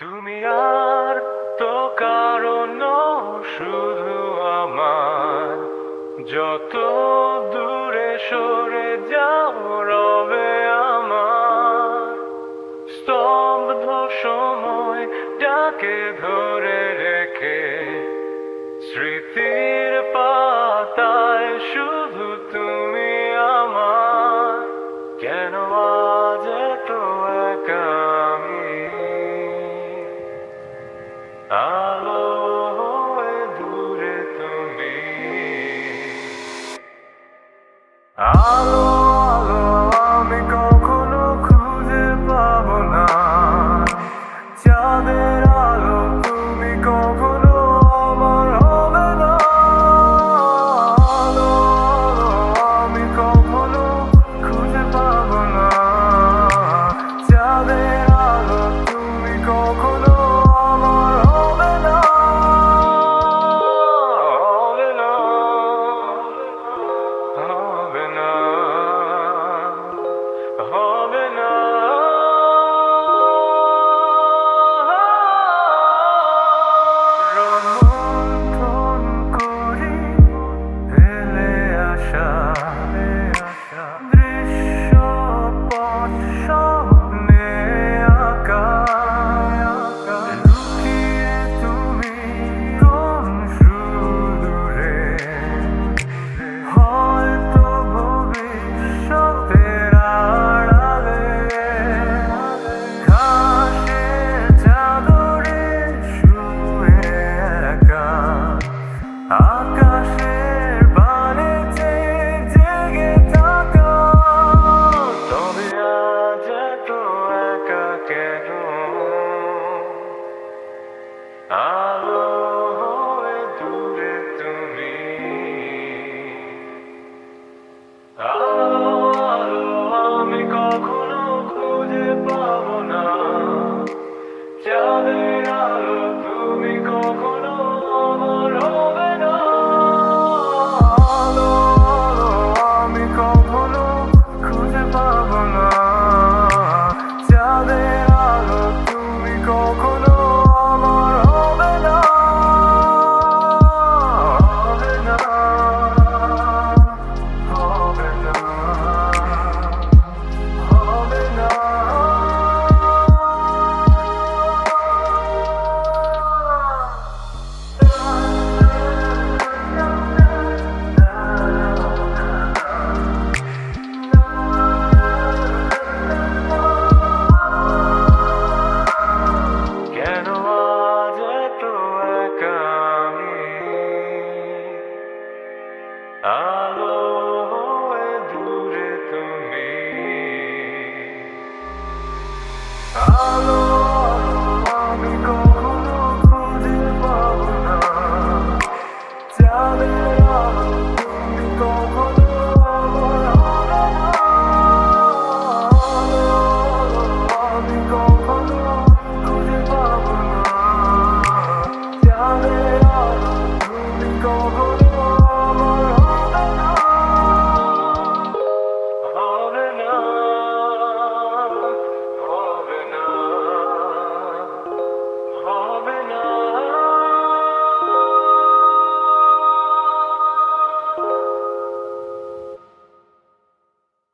তুমি আর তো কারণ, শুধু আমার। যত দূরে সরে যাও, রবে আমার। স্তম্ভ সময় ডাকে ধরে রেখে, স্মৃতির পা Hello.